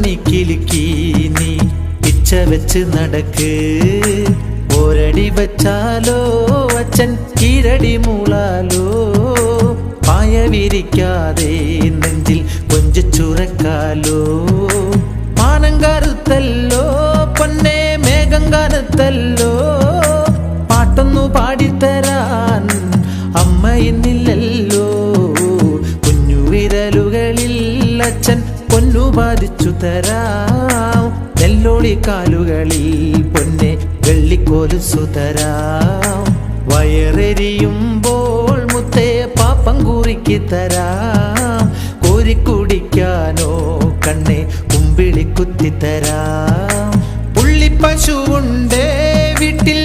മണിക്കിലുക്കി നീ പിച്ച വെച്ച് നടക്ക്. ഒരടി വച്ചാലോ അച്ഛൻ കീഴടി മൂളാലോ. പായ വിരിക്കാതെ നെഞ്ചിൽ കൊഞ്ചുറക്കാലോ മാനം കറുത്തല്ലോ പൊന്നെ മേഘം കറുത്തല്ലോ. പാട്ടൊന്നു പാടിത്തരാൻ അമ്മ കുഞ്ഞു വിരലുകളിൽ അച്ഛൻ പൊന്നു ബാധിച്ചു തരാം. നെല്ലോളി കാലുകളിൽ പൊന്നെ വെള്ളിക്കോലു സുതരാം വയറെരിയുമ്പോൾ മുത്തേ പാപ്പം കുറിക്കി തരാം. കോരിക്കുടിക്കാനോ കണ്ണെ കുമ്പിളി കുത്തിത്തരാം പുള്ളിപ്പശുണ്ടേ വീട്ടിൽ